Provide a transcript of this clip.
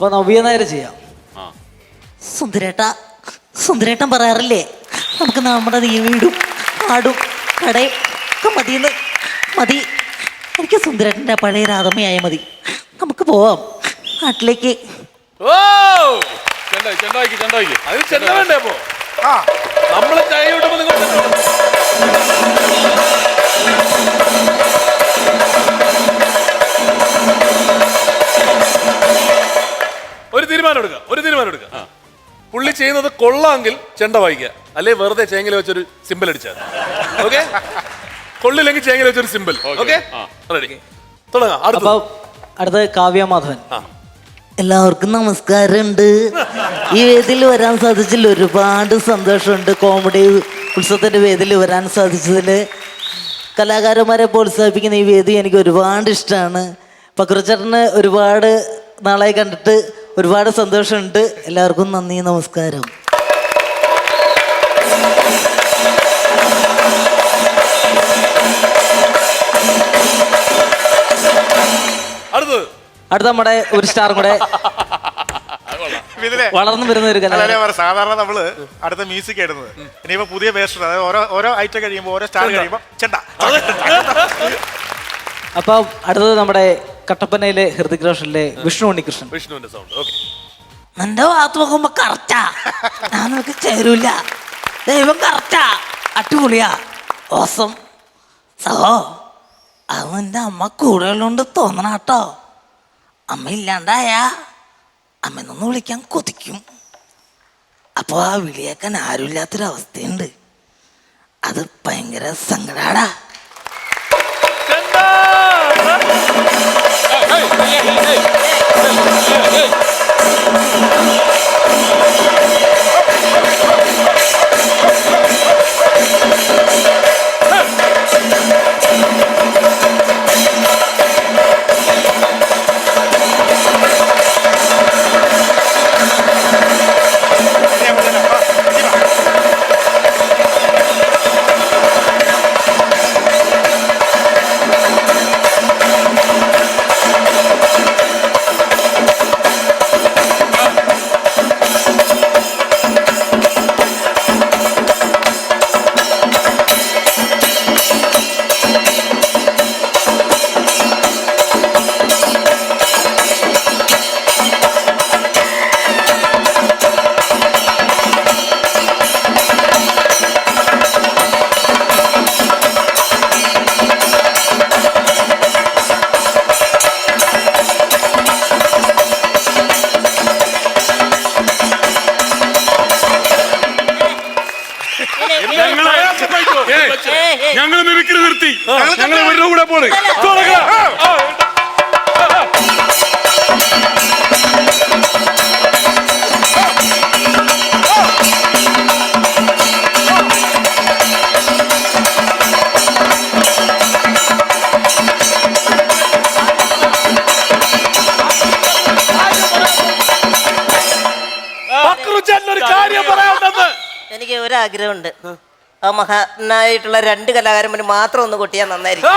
അപ്പൊ നവ്യ നേരെ ചെയ്യാം. സുന്ദരേട്ട സുന്ദരേട്ടൻ പറയാറില്ലേ നമുക്ക് നമ്മുടെ ഈ വീടും ആടും കടയും ഒക്കെ മതിയെന്ന്. മതി. എനിക്ക് സുന്ദരേട്ടന്റെ പഴയ രാധമ്മയായ മതി. നമുക്ക് പോവാം. നാട്ടിലേക്ക്. ഓ! ചെണ്ടായി ചെണ്ടായിക്ക് ചെണ്ടായിക്ക്. അത് ചെണ്ട വേണ്ടേ അപ്പോ? ആ. നമ്മൾ ചായ വിടുമ്പോ നിങ്ങൾ തീരുമാനം എടുക്കുക ഒരു തീരുമാനം എടുക്കുക പുള്ളി ചെയ്യുന്നത് കൊള്ളാമെങ്കിൽ ചെണ്ട വായിക്കുക. അല്ലെ വെറുതെ ചേങ്ങല വെച്ചൊരു സിമ്പിൾ അടിച്ചാൽ. ഓക്കെ? കൊള്ളില്ലെങ്കിൽ ചേങ്ങല വെച്ചൊരു സിമ്പിൾ. ഓക്കെ. റെഡി തുടങ്ങാം. അടുത്ത അടുത്ത അടുത്തത് കാവ്യ മാധവൻ എല്ലാവർക്കും നമസ്കാരമുണ്ട്. ഈ വേദിയിൽ വരാൻ സാധിച്ചതിൽ ഒരുപാട് സന്തോഷമുണ്ട്. കോമഡി ഉത്സവത്തിന്റെ വേദിയിൽ വരാൻ സാധിച്ചതിൽ. കലാകാരന്മാരെ പ്രോത്സാഹിപ്പിക്കുന്ന ഈ വേദി എനിക്ക് ഒരുപാട് ഇഷ്ടമാണ്. പക്രച്ചേട്ടന് ഒരുപാട് നാളായി കണ്ടിട്ട് ഒരുപാട് സന്തോഷമുണ്ട്. എല്ലാവർക്കും നന്ദി നമസ്കാരം. അടുത്ത നമ്മുടെ ഒരു സ്റ്റാർ കൂടെ വളർന്നു വരുന്ന ഒരു അല്ല, കലാകാരൻ. സാധാരണ നമ്മൾ അടുത്ത മ്യൂസിക് ഇടുന്നത് ഇനിയിപ്പോ പുതിയ വേസ്റ്റ് അതായത് ഓരോ ഓരോ ഐറ്റം കഴിയുമ്പോൾ ഓരോ സ്റ്റാർ കഴിയുമ്പോൾ ചെണ്ട. അപ്പൊ അടുത്തത് നമ്മുടെ കട്ടപ്പനയിലെ ഹൃതിക് റോഷനിലെ വിഷ്ണു ഉണ്ണികൃഷ്ണൻ. വിഷ്ണുവിന്റെ സൗണ്ട് ഓക്കെ നിന്റെ ഭാഗത്ത് നോക്കുമ്പോ കറക്റ്റാ ഞാൻ നിനക്ക് ചേരൂല. ദൈവം കറക്റ്റാ അടിപൊളിയാ. ഓസം സഹോ അത് നിന്റെ അമ്മ കൂടുതലുണ്ട് തോന്നണ കേട്ടോ. അമ്മ ഇല്ലാണ്ടായാ അമ്മനൊന്ന് വിളിക്കാൻ കൊതിക്കും. അപ്പോൾ ആ വിളിയേക്കാൻ ആരുമില്ലാത്തൊരവസ്ഥയുണ്ട്. അത് ഭയങ്കര സങ്കടാടാ. ഞങ്ങൾ മിമിക്രി നിർത്തി ഞങ്ങൾ ഇവരുടെ കൂടെ പോണ് എനിക്ക് ഒരാഗ്രഹമുണ്ട് ആ മഹാനായിട്ടുള്ള രണ്ട് കലാകാരന്മാർ മാത്രം ഒന്ന് കൊട്ടിയാൽ നന്നായിരിക്കും.